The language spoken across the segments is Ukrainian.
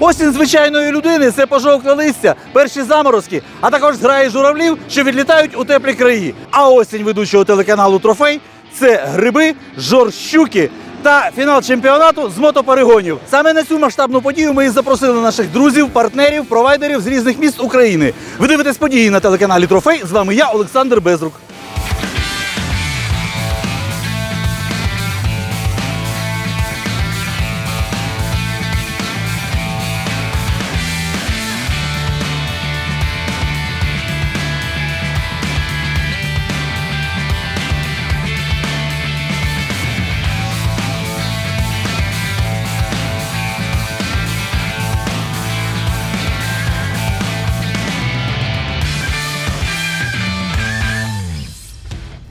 Осінь звичайної людини це пожовкле листя, перші заморозки, а також зграї журавлів, що відлітають у теплі краї. А осінь ведучого телеканалу Трофей це гриби, жорщуки та фінал чемпіонату з мотоперегонів. Саме на цю масштабну подію ми і запросили наших друзів, партнерів, провайдерів з різних міст України. Ви дивитесь події на телеканалі Трофей. З вами я, Олександр Безрук. –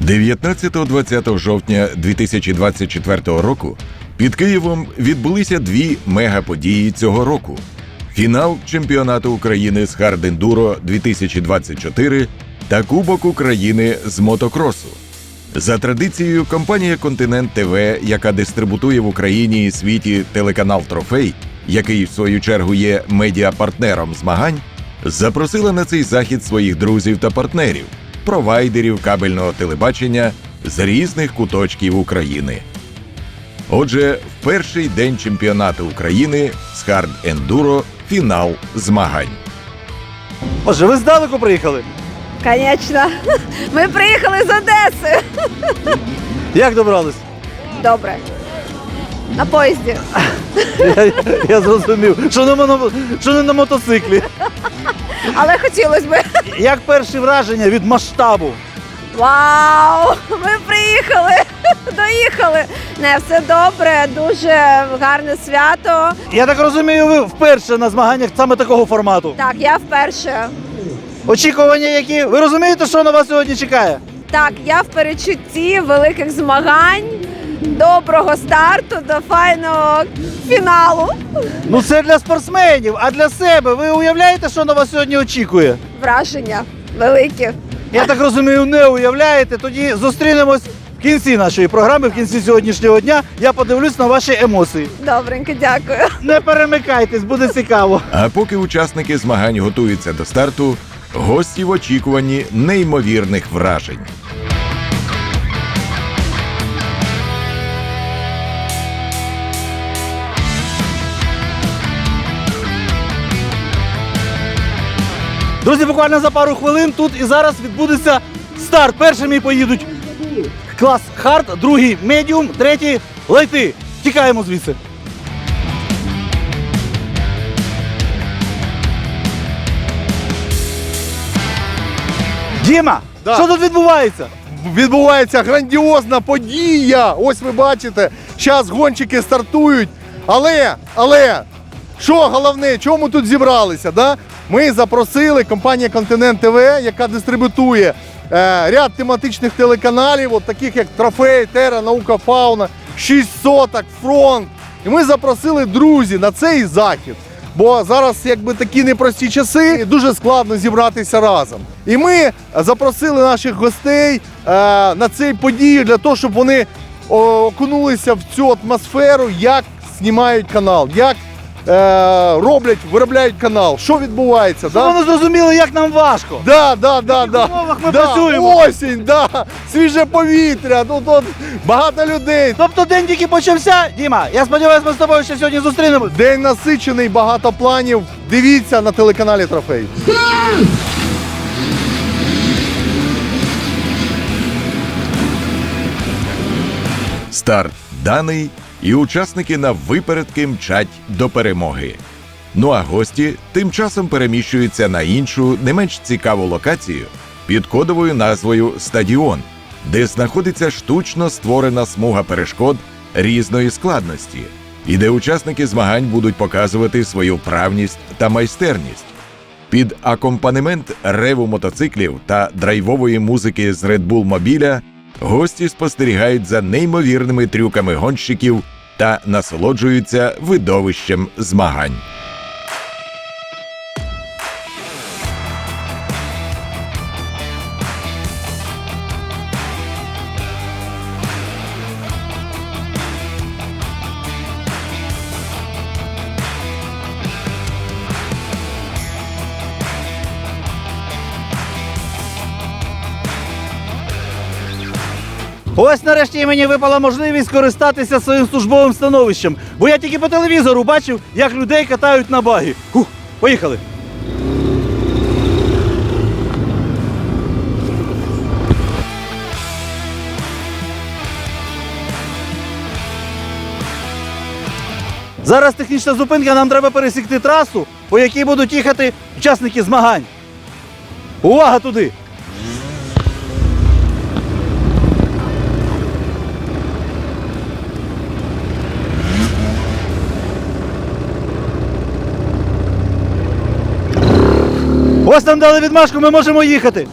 19-20 жовтня 2024 року під Києвом відбулися дві мегаподії цього року: фінал чемпіонату України з хардендуро 2024 та Кубок України з мотокросу. За традицією, компанія Континент ТВ, яка дистрибутує в Україні і світі телеканал Трофей, який в свою чергу є медіапартнером змагань, запросила на цей захід своїх друзів та партнерів, провайдерів кабельного телебачення з різних куточків України. Отже, в перший день чемпіонату України з хард ендуро фінал змагань. Отже, ви здалеку приїхали. Конечно. Ми приїхали з Одеси. Як добрались? Добре. На поїзді. Я, я зрозумів, що не, моно- що не на мотоциклі. Але хотілося б. Як перші враження від масштабу? Вау! Ми приїхали! Доїхали! Не, все добре, дуже гарне свято. Я так розумію, ви вперше на змаганнях саме такого формату. Так, я вперше. Очікування які? Ви розумієте, що на вас сьогодні чекає? Так, я в перечутті великих змагань, доброго старту до файного фіналу. Ну це для спортсменів, а для себе ви уявляєте, що на вас сьогодні очікує? Враження великі. Я так розумію, не уявляєте. Тоді зустрінемось в кінці нашої програми, в кінці сьогоднішнього дня. Я подивлюсь на ваші емоції. Добренько, дякую. Не перемикайтесь, буде цікаво. А поки учасники змагань готуються до старту, гості в очікуванні неймовірних вражень. Друзі, буквально за пару хвилин тут і зараз відбудеться старт. Першими поїдуть клас хард, другий медіум, третій лайти. Тікаємо звідси. Діма, Да. що тут відбувається? відбувається грандіозна подія. Ось ви бачите, зараз гонщики стартують. Але, але, що головне, чому тут зібралися? Да? Ми запросили компанія Континент ТВ, яка дистрибутує е, ряд тематичних телеканалів, от таких як Трофей, Тера, Наука, Фауна, 6 соток, фронт. І ми запросили друзі на цей захід. Бо зараз якби такі непрості часи, і дуже складно зібратися разом. І ми запросили наших гостей е, на цей подію для того, щоб вони окунулися в цю атмосферу, як знімають канал, як е, роблять, виробляють канал, що відбувається. Щоб вони зрозуміли, як нам важко. Да, да, да, да. умовах ми да. працюємо. Осінь, да. свіже повітря, ну тут багато людей. Тобто день тільки почався. Діма, я сподіваюся, ми з тобою ще сьогодні зустрінемось. День насичений, багато планів. Дивіться на телеканалі Трофей. Старт даний, і учасники на випередки мчать до перемоги. Ну а гості тим часом переміщуються на іншу, не менш цікаву локацію під кодовою назвою Стадіон, де знаходиться штучно створена смуга перешкод різної складності, і де учасники змагань будуть показувати свою вправність та майстерність. Під акомпанемент реву мотоциклів та драйвової музики з Red Bull мобіля гості спостерігають за неймовірними трюками гонщиків та насолоджуються видовищем змагань. Ось нарешті мені випала можливість користатися своїм службовим становищем, бо я тільки по телевізору бачив, як людей катають на багі. Хух, поїхали. Зараз технічна зупинка, нам треба пересікти трасу, по якій будуть їхати учасники змагань. Увага туди! Ось нам дали відмашку, ми можемо їхати.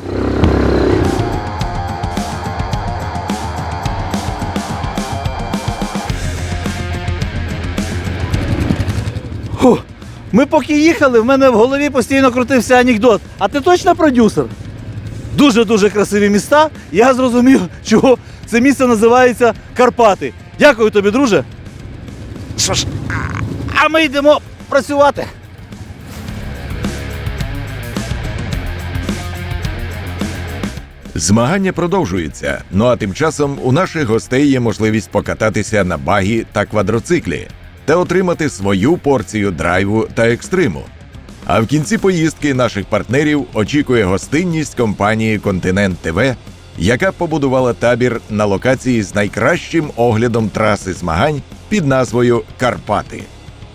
Фу. Ми поки їхали, в мене в голові постійно крутився анекдот. А ти точно продюсер? Дуже-дуже красиві міста. Я зрозумів, чого це місце називається Карпати. Дякую тобі, друже. Що ж, а ми йдемо працювати. Змагання продовжуються. Ну а тим часом у наших гостей є можливість покататися на багі та квадроциклі та отримати свою порцію драйву та екстриму. А в кінці поїздки наших партнерів очікує гостинність компанії Континент ТВ, яка побудувала табір на локації з найкращим оглядом траси змагань під назвою Карпати.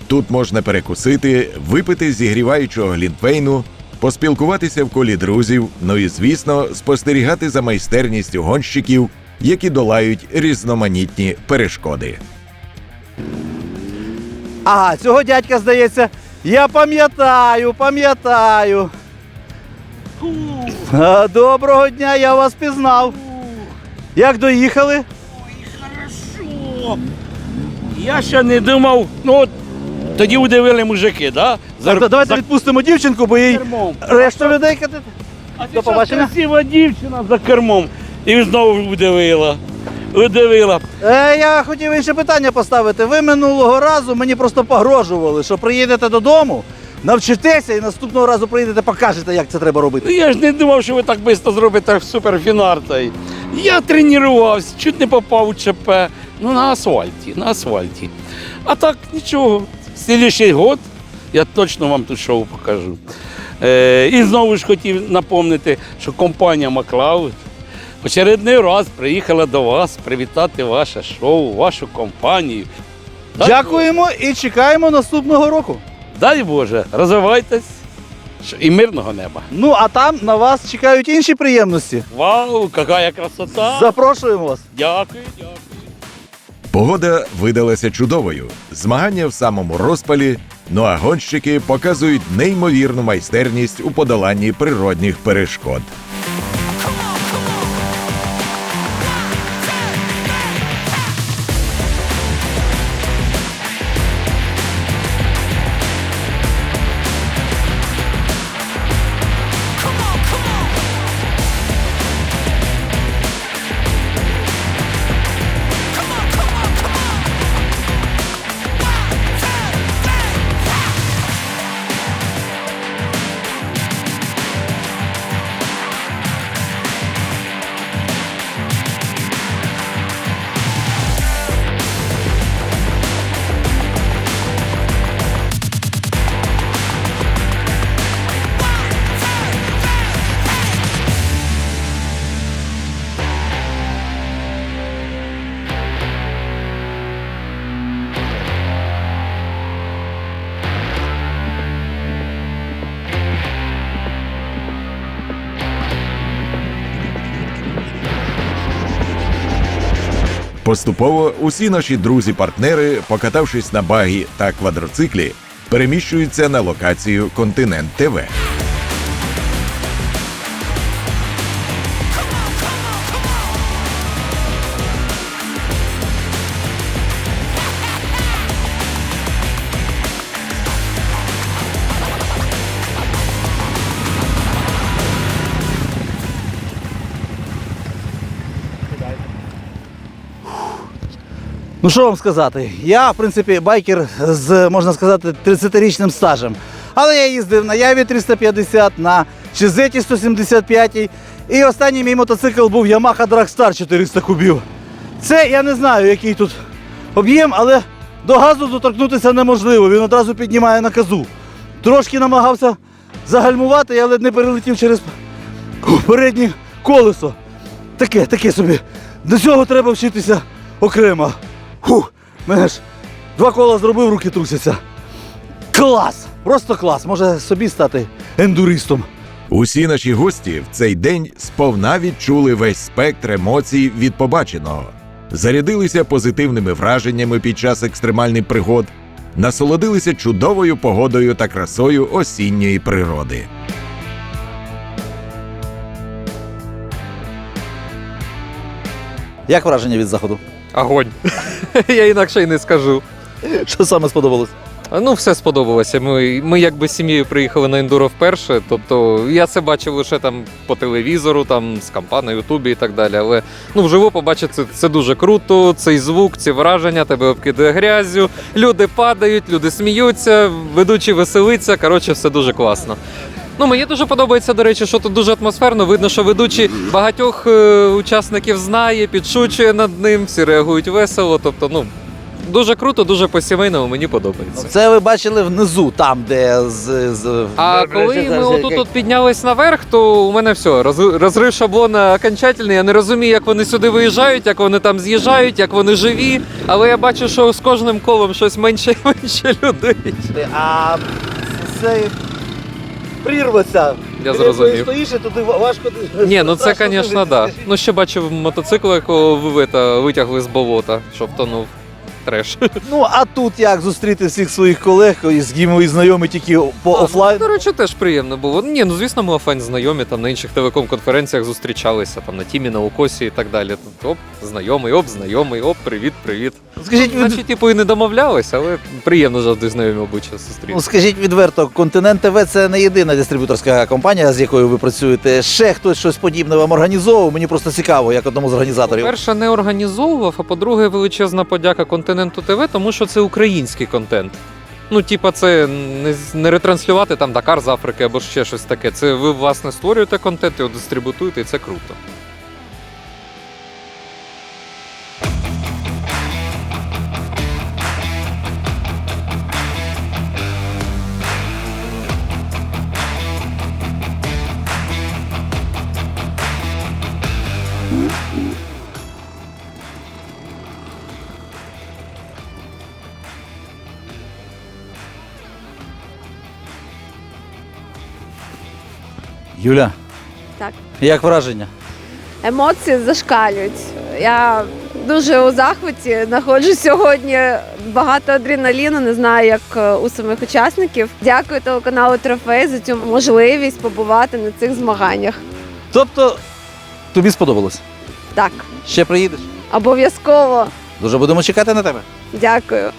Тут можна перекусити, випити зігріваючого глінтвейну, поспілкуватися в колі друзів, ну і звісно, спостерігати за майстерністю гонщиків, які долають різноманітні перешкоди. Ага, цього дядька, здається, я пам'ятаю, пам'ятаю. Доброго дня, я вас пізнав. Як доїхали? Ой, Хорошо. Я ще не думав, ну от тоді удивили мужики, да? За, давайте відпустимо дівчинку, бо їй кермом. решту людей катати. А До побачення. красива дівчина за кермом. І знову удивила. Удивила. Е, я хотів інше питання поставити. Ви минулого разу мені просто погрожували, що приїдете додому, навчитеся і наступного разу приїдете, покажете, як це треба Ну робити. я ж не думав, що ви так швидко зробите суперфінартой. Я тренувався, чуть не попав у ЧП. Ну на асфальті, на асфальті. А так нічого. Слідуючий год я точно вам тут шоу покажу. Е, і знову ж хотів напомнити, що компанія Маклауд в очередний раз приїхала до вас привітати ваше шоу, вашу компанію. Дай Дякуємо і чекаємо наступного року. Дай Боже, розвивайтесь і мирного неба. Ну а там на вас чекають інші приємності. Вау, яка красота! Запрошуємо вас. Дякую, дякую. Погода видалася чудовою. Змагання в самому розпалі. Ну а гонщики показують неймовірну майстерність у подоланні природних перешкод. Поступово усі наші друзі-партнери, покатавшись на багі та квадроциклі, переміщуються на локацію Континент ТВ. Ну що вам сказати? Я, в принципі, байкер з, можна сказати, 30-річним стажем. Але я їздив на Яві 350, на Чизеті 175. І останній мій мотоцикл був Yamaha Dragstar 400 кубів. Це я не знаю, який тут об'єм, але до газу доторкнутися неможливо. Він одразу піднімає на казу. Трошки намагався загальмувати, я не перелетів через переднє колесо. Таке, таке собі. До цього треба вчитися окремо. Фух, мене ж два кола зробив, руки трусяться. Клас! Просто клас. Може собі стати ендуристом. Усі наші гості в цей день сповна відчули весь спектр емоцій від побаченого, зарядилися позитивними враженнями під час екстремальних пригод, насолодилися чудовою погодою та красою осінньої природи. Як враження від заходу? Огонь. Я інакше й не скажу. Що саме сподобалось? Ну, все сподобалося. Ми, ми якби з сім'єю приїхали на ендуро вперше. Тобто я це бачив лише там по телевізору, там з компа на Ютубі і так далі. Але ну вживу побачити це, це дуже круто. Цей звук, ці враження, тебе обкидає грязю, люди падають, люди сміються, ведучий веселиться. Коротше, все дуже класно. Ну, мені дуже подобається, до речі, що тут дуже атмосферно. Видно, що ведучий багатьох е, учасників знає, підшучує над ним, всі реагують весело. Тобто, ну дуже круто, дуже по-сімейному, мені подобається. Це ви бачили внизу, там, де з. з... А коли ми отут от піднялись наверх, то у мене все, роз- розрив шаблона окончательний. Я не розумію, як вони сюди виїжджають, як вони там з'їжджають, як вони живі. Але я бачу, що з кожним колом щось менше і менше людей. А це прірваться. Я зрозумів. Стоїш і туди важко. Ні, ну це, звісно, так. да. Ну ще бачив мотоцикл, якого ви- витягли з болота, що втонув. Треш. Ну а тут як зустріти всіх своїх колег, з ким ви знайомі тільки по офлайн. До речі, теж приємно було. Ні, ну звісно, ми офлайн знайомі, там на інших телеком-конференціях зустрічалися, там на тімі, на укосі і так далі. Тут оп, знайомий, оп, знайомий, оп, привіт, привіт. Скажіть, від... Значить, типу, і не домовлялися, але приємно завжди знайомі обличчя ну, скажіть відверто, Континент ТВ це не єдина дистриб'юторська компанія, з якою ви працюєте. Ще хтось щось подібне вам організовував. Мені просто цікаво, як одному з організаторів. По-перше, не організовував, а по-друге, величезна подяка континенту ТВ, тому що це український контент. Ну, типа, це не, не ретранслювати там Дакар з Африки або ще щось таке. Це ви, власне, створюєте контент, його дистрибутуєте, і це круто. Юля, Так. як враження? Емоції зашкалюють. Я дуже у захваті знаходжу сьогодні багато адреналіну. Не знаю, як е, у самих учасників. Дякую телеканалу Трофей за цю можливість побувати на цих змаганнях. Тобто, тобі сподобалось? Так, Ще приїдеш? обов'язково Дуже будемо чекати на тебе. дякую.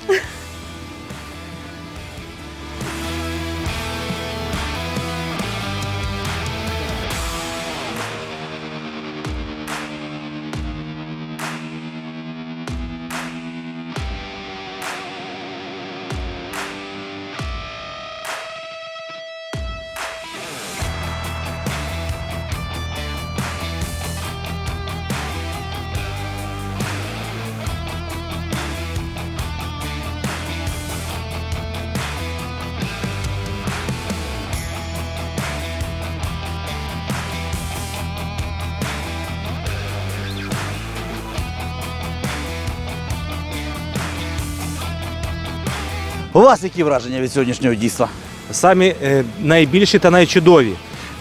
У вас які враження від сьогоднішнього дійства? самі е, найбільші та найчудові.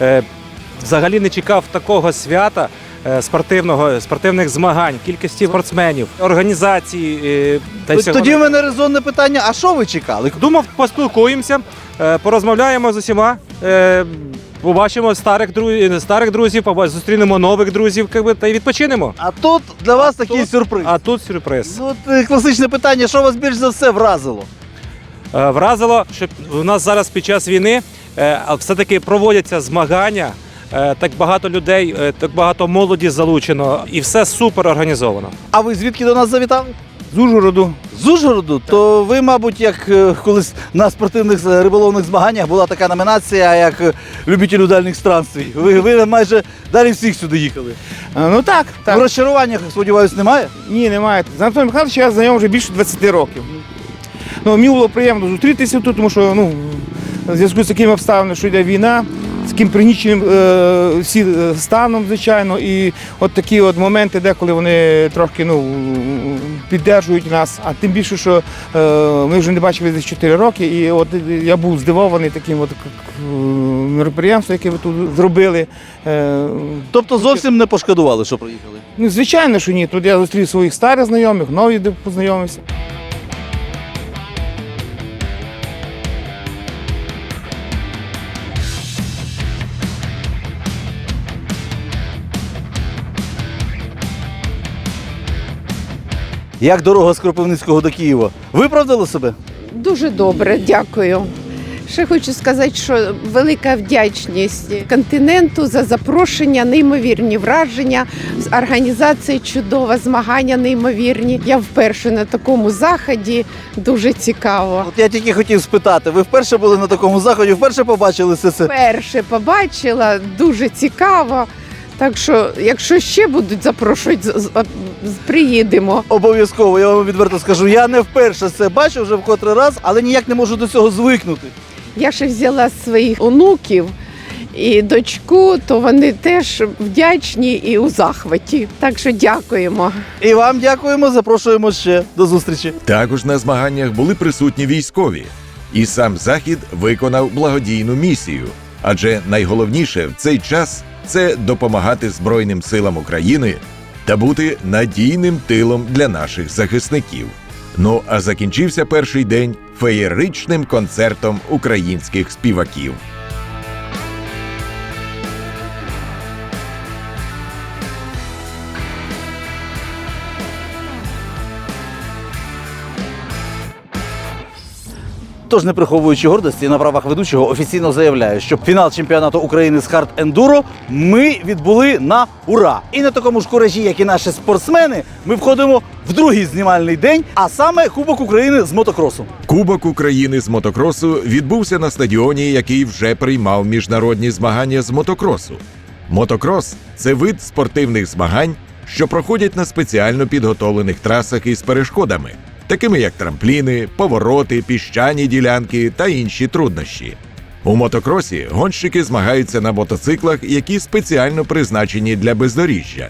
Е, взагалі не чекав такого свята е, спортивного, спортивних змагань, кількості спортсменів, організації. Е, та й всього. Тоді в мене резонне питання: а що ви чекали? Думав, поспілкуємося, е, порозмовляємо з усіма. Е, Побачимо старих друзів, старих друзів, поба- зустрінемо нових друзів, якби, та й відпочинемо. А тут для вас такий тут- сюрприз. А тут сюрприз. Ну, от, е, класичне питання: що вас більш за все вразило? Е, Вразило, що у нас зараз під час війни е, все-таки проводяться змагання. е, Так багато людей, так багато молоді залучено, і все супер організовано. А ви звідки до нас завітали? З Ужгороду, З Ужгороду, то ви, мабуть, як колись на спортивних риболовних змаганнях була така номінація, як любителю дальніх странствій. Ви, ви майже далі всіх сюди їхали. А, Ну так, В так. розчаруваннях, сподіваюсь, немає. Ні, немає. З Анатолієм Михайловичем я знайомий вже більше 20 років. Ну, мені було приємно зустрітися тут, тому що ну, в зв'язку з такими обставинами, що йде війна, з таким пригніченим е, всі е, станом, звичайно, і от такі от моменти, деколи вони трохи ну, піддержують нас, а тим більше, що е, ми вже не бачили десь 4 роки, і от я був здивований таким от мероприємством, яке ви тут зробили. Е, Тобто зовсім не пошкодували, що приїхали. Ну, звичайно, що ні. Тут я зустрів своїх старих знайомих, нові де познайомився. Як дорога з Кропивницького до Києва? Виправдали себе? Дуже добре, дякую. Ще хочу сказати, що велика вдячність континенту за запрошення, неймовірні враження. Організація чудова, змагання неймовірні. Я вперше на такому заході. Дуже цікаво. От я тільки хотів спитати, ви вперше були на такому заході, вперше побачили все це? Вперше побачила, дуже цікаво. Так що, якщо ще будуть запрошувати, приїдемо. Обов'язково, я вам відверто скажу. Я не вперше це бачу вже в котрий раз, але ніяк не можу до цього звикнути. Я ще взяла своїх онуків і дочку, то вони теж вдячні і у захваті. Так що дякуємо. І вам дякуємо, запрошуємо ще до зустрічі. Також на змаганнях були присутні військові, і сам захід виконав благодійну місію. Адже найголовніше в цей час це допомагати Збройним силам України та бути надійним тилом для наших захисників. Ну а закінчився перший день феєричним концертом українських співаків. Тож, не приховуючи гордості, на правах ведучого офіційно заявляю, що фінал чемпіонату України з хард ендуро ми відбули на ура. І на такому ж куражі, як і наші спортсмени, ми входимо в другий знімальний день, а саме Кубок України з мотокросу. Кубок України з мотокросу відбувся на стадіоні, який вже приймав міжнародні змагання з мотокросу. Мотокрос це вид спортивних змагань, що проходять на спеціально підготовлених трасах із перешкодами, такими як трампліни, повороти, піщані ділянки та інші труднощі. У мотокросі гонщики змагаються на мотоциклах, які спеціально призначені для бездоріжжя.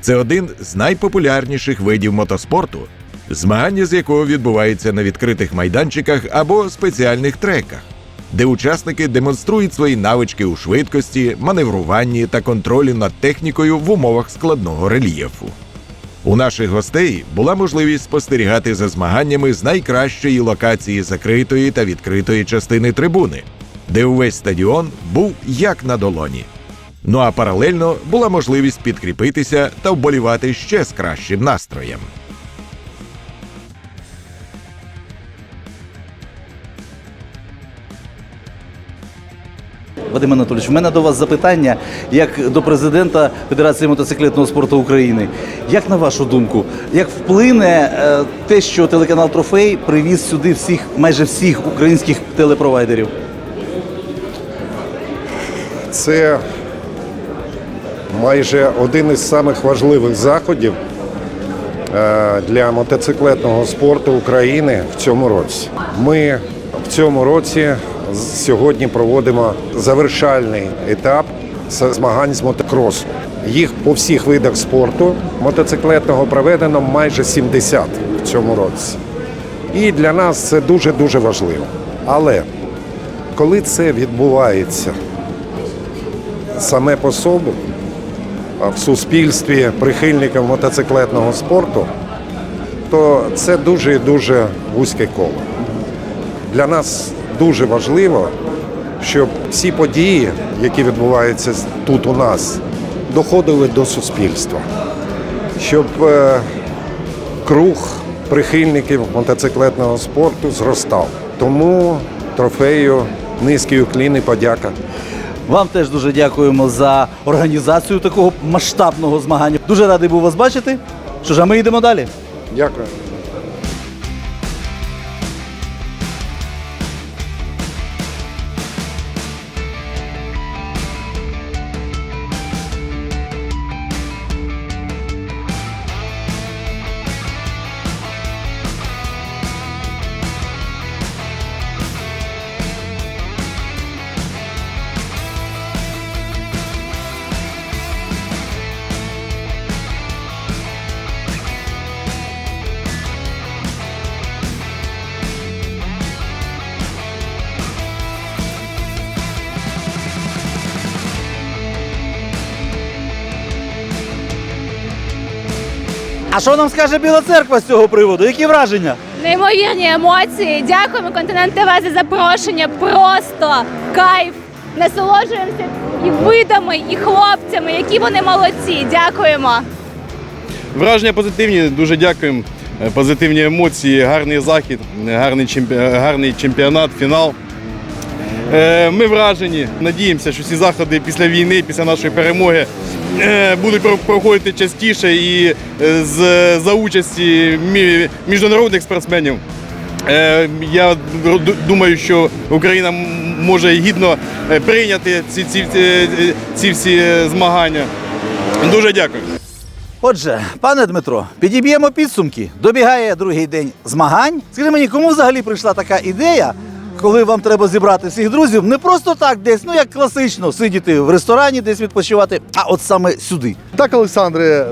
Це один з найпопулярніших видів мотоспорту, змагання з якого відбувається на відкритих майданчиках або спеціальних треках, де учасники демонструють свої навички у швидкості, маневруванні та контролі над технікою в умовах складного рельєфу. У наших гостей була можливість спостерігати за змаганнями з найкращої локації закритої та відкритої частини трибуни, де увесь стадіон був як на долоні. Ну а паралельно була можливість підкріпитися та вболівати ще з кращим настроєм. Вадим Анатолійович, в мене до вас запитання як до президента Федерації мотоциклетного спорту України. Як на вашу думку, як вплине е, те, що телеканал Трофей привіз сюди всіх, майже всіх українських телепровайдерів? Це майже один із самих важливих заходів е, для мотоциклетного спорту України в цьому році. Ми в цьому році сьогодні проводимо завершальний етап змагань з мотокросу. Їх по всіх видах спорту мотоциклетного проведено майже 70 в цьому році. І для нас це дуже дуже важливо. Але коли це відбувається саме по собі в суспільстві прихильників мотоциклетного спорту, то це дуже і дуже вузьке коло. Для нас дуже важливо, щоб всі події, які відбуваються тут у нас, доходили до суспільства, щоб е, круг прихильників мотоциклетного спорту зростав. Тому трофею низький уклін і подяка. Вам теж дуже дякуємо за організацію такого масштабного змагання. Дуже радий був вас бачити. Що ж, а ми йдемо далі. Дякую. Що нам скаже Біла церква з цього приводу? Які враження? Неймовірні емоції. Дякуємо Континент ТВ за запрошення. Просто кайф. Насолоджуємося і видами, і хлопцями, які вони молодці. Дякуємо. Враження позитивні, дуже дякуємо. Позитивні емоції, гарний захід, гарний чемпіонат, фінал. Е, Ми вражені. Надіємося, що ці заходи після війни, після нашої перемоги е, будуть про- проходити частіше і е, за участі міжнародних спортсменів. Я думаю, що Україна може гідно прийняти ці, ці, ці всі змагання. Дуже дякую. Отже, пане Дмитро, підіб'ємо підсумки. Добігає другий день змагань. Скажи мені, кому взагалі прийшла така ідея, коли вам треба зібрати всіх друзів, не просто так десь, ну як класично, сидіти в ресторані, десь відпочивати, а от саме сюди. Так, Олександре,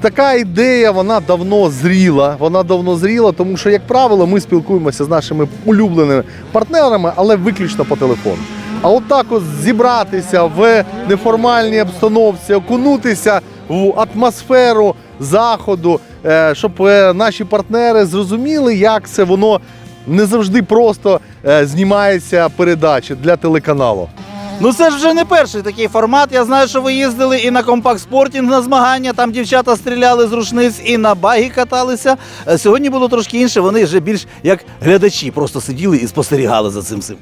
така ідея вона давно зріла. Вона давно зріла, тому що, як правило, ми спілкуємося з нашими улюбленими партнерами, але виключно по телефону. А от так от зібратися в неформальній обстановці, окунутися в атмосферу заходу, е, щоб е, наші партнери зрозуміли, як це воно не завжди просто е, знімається передача для телеканалу. Ну це ж вже не перший такий формат. Я знаю, що ви їздили і на компакт спортінг на змагання. Там дівчата стріляли з рушниць і на багі каталися. Е, Сьогодні було трошки інше. Вони вже більш як глядачі, просто сиділи і спостерігали за цим всім.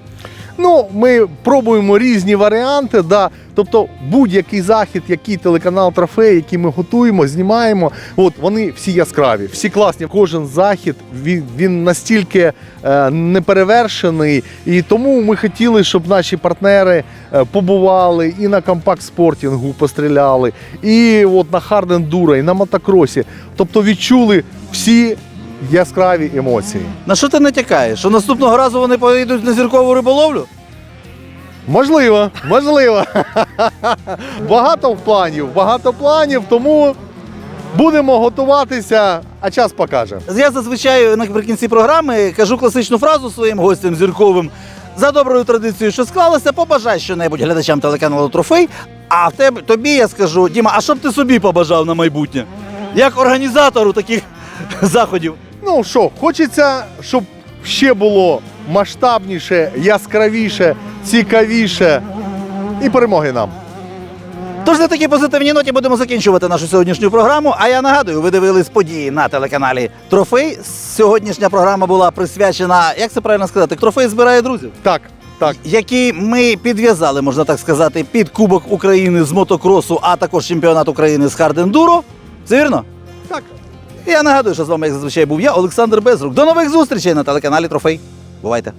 Ну, ми пробуємо різні варіанти. Да. Тобто будь-який захід, який телеканал Трофей, який ми готуємо, знімаємо, от вони всі яскраві, всі класні. Кожен захід він, він настільки е, неперевершений. І тому ми хотіли, щоб наші партнери е, побували і на компакт спортінгу постріляли, і от на хард ендуро, і на мотокросі. Тобто відчули всі яскраві емоції. На що ти натякаєш? Що наступного разу вони поїдуть на зіркову риболовлю? Можливо, можливо. багато планів, багато планів, тому будемо готуватися, а час покаже. Я зазвичай наприкінці програми кажу класичну фразу своїм гостям зірковим. За доброю традицією, що склалося, побажай щонебудь глядачам телеканалу Трофей. А в тебе тобі я скажу, Діма, а що б ти собі побажав на майбутнє? Як організатору таких заходів? Ну що, хочеться, щоб ще було масштабніше, яскравіше, цікавіше і перемоги нам. Тож на такій позитивній ноті будемо закінчувати нашу сьогоднішню програму. А я нагадую, ви дивились події на телеканалі Трофей. Сьогоднішня програма була присвячена, як це правильно сказати, трофей збирає друзів. Так, так. Які ми підв'язали, можна так сказати, під Кубок України з мотокросу, а також чемпіонат України з хардендуро. Це вірно? Так. Я нагадую, що з вами, як зазвичай, був я, Олександр Безрук. До нових зустрічей на телеканалі Трофей. Бувайте!